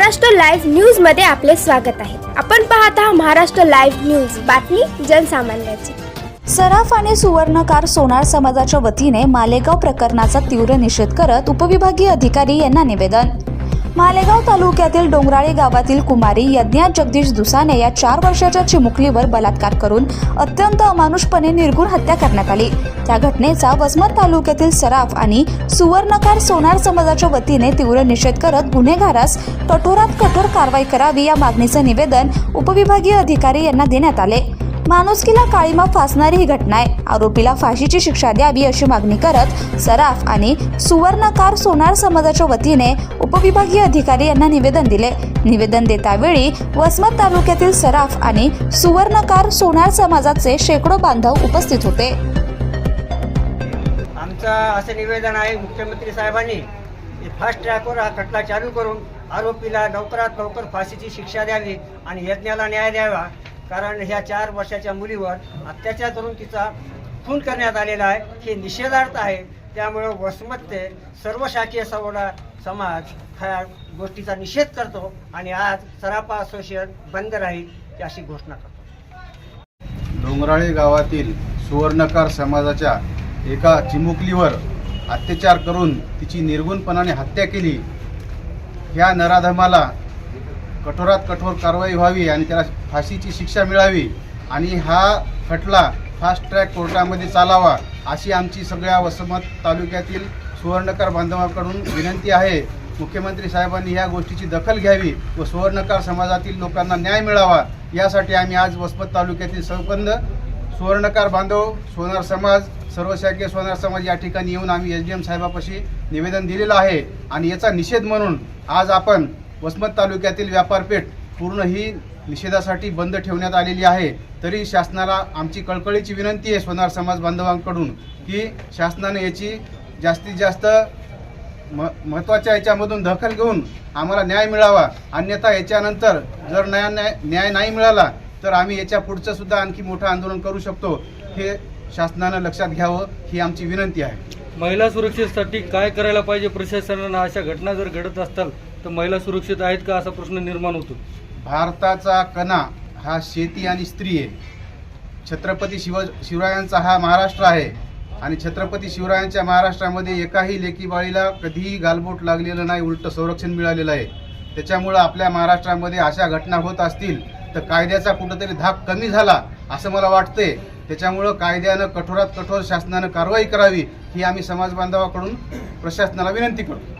Maharashtra live न्यूजमध्ये आपले स्वागत आहे. आपण पाहत आहात महाराष्ट्र लाईव्ह न्यूज. बातमी जनसामान्याची. सराफ आणि सुवर्णकार सोनार समाजाच्या वतीने मालेगाव प्रकरणाचा तीव्र निषेध करत उपविभागीय अधिकारी यांना निवेदन. मालेगाव तालुक्यातील डोंगराळे गावातील कुमारी यज्ञा जगदीश दुसाने या चार वर्षाच्या चिमुकलीवर बलात्कार करून अत्यंत अमानुषपणे निर्गुण हत्या करण्यात आली. त्या घटनेचा वसमत तालुक्यातील सराफ आणि सुवर्णकार सोनार समाजाच्या वतीने तीव्र निषेध करत गुन्हेगारास कठोरात कठोर कारवाई करावी या मागणीचे निवेदन उपविभागीय अधिकारी यांना देण्यात आले. माणुसकीला काळीमा फासणारी ही घटना आहे. आरोपीला फाशीची शिक्षा द्यावी अशी मागणी करत सराफ आणि सुवर्णकार सोनार समाजाच्या वतीने उपविभागीय अधिकारी यांना निवेदन दिले. निवेदन देतावेळी वसमत तालुक्यातील सराफ आणि सुवर्णकार सोनार समाजाचे शेकडो बांधव उपस्थित होते. आमचं असं निवेदन आहे मुख्यमंत्री साहेबांनी फास्ट ट्रॅकवर हा खटला चालू करून आरोपीला लवकरात लवकर फाशीची शिक्षा द्यावी आणि यज्ञाला न्याय द्यावा. कारण ह्या चार वर्षाच्या मुलीवर अत्याचार करून तिचा खून करण्यात आलेला आहे. हे निषेधार्थ आहे. त्यामुळं वसमत्ते सर्व शाखीय सवडा समाज ह्या गोष्टीचा निषेध करतो आणि आज सरापा असोसिएशन बंद राहील अशी घोषणा करतो. डोंगराळे गावातील सुवर्णकार समाजाच्या एका चिमुकलीवर अत्याचार करून तिची निर्गुणपणाने हत्या केली. ह्या नराधमाला कठोरात कठोर कारवाई व्हावी आणि त्याला फाशीची शिक्षा मिळावी आणि हा खटला फास्ट ट्रॅक कोर्टामध्ये चालावा अशी आमची सगळ्या वसमत तालुक्यातील सुवर्णकार बांधवाकडून विनंती आहे. मुख्यमंत्री साहेबांनी या गोष्टीची दखल घ्यावी व सुवर्णकार समाजातील लोकांना न्याय मिळावा. यासाठी आम्ही आज वसमत तालुक्यातील संबंध सुवर्णकार बांधव सोनार समाज सर्व शाखीय सोनार समाज या ठिकाणी येऊन आम्ही एस डी एम साहेबापाशी निवेदन दिलेलं आहे. आणि याचा निषेध म्हणून आज आपण वसमत तालुक्यातील व्यापारपेठ पूर्ण ही निषेधासाठी बंद ठेवण्यात आलेली आहे. तरी शासनाला आमची कळकळीची विनंती आहे सोनार समाज बांधवांकडून की शासनाने याची जास्तीत जास्त म महत्त्वाच्या याच्यामधून दखल घेऊन आम्हाला न्याय मिळावा. अन्यथा याच्यानंतर जर न्याय न्याय न्याय नाही मिळाला तर आम्ही याच्या पुढचं सुद्धा आणखी मोठं आंदोलन करू शकतो. हे शासनानं लक्षात घ्यावं ही आमची विनंती आहे. महिला सुरक्षेसाठी काय करायला पाहिजे प्रशासनानं? अशा घटना जर घडत असतात तर महिला सुरक्षित आहेत का असा प्रश्न निर्माण होतो? भारताचा कणा हा शेती आणि स्त्री आहे. छत्रपती शिव शिवरायांचा हा महाराष्ट्र आहे. आणि छत्रपती शिवरायांच्या महाराष्ट्रामध्ये एकाही लेकीबाळीला कधीही गालबोट लागलेलं नाही उलटं संरक्षण मिळालेलं आहे. त्याच्यामुळं आपल्या महाराष्ट्रामध्ये अशा घटना होत असतील तर कायद्याचा कुठंतरी धाक कमी झाला असं मला वाटतंय. त्याच्यामुळं कायद्यानं कठोरात कठोर शासनानं कारवाई करावी ही आम्ही समाज बांधवाकडून प्रशासनाला विनंती करतो.